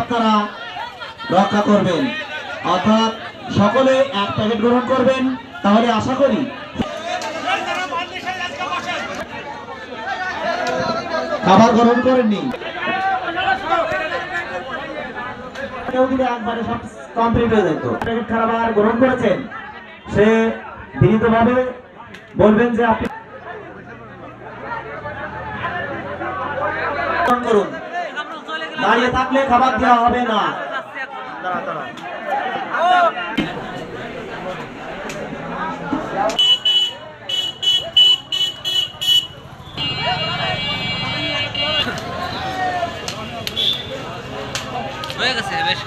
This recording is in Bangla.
আপনারা রক্ষা করবেন। অর্থাৎ সকলে এক প্যাকেট গ্রহণ করবেন। তাহলে আশা করি খাবার গ্রহণ করেননি। একবারে সব কমপ্লিট হয়ে যেত, প্যাকেট খাবার গ্রহণ করেছেন, সে বিনীতভাবে বলবেন যে আপনি গ্রহণ করুন দাঁড়িয়ে থাকলে খাবার দেওয়া হবে না হয়ে গেছে বেশ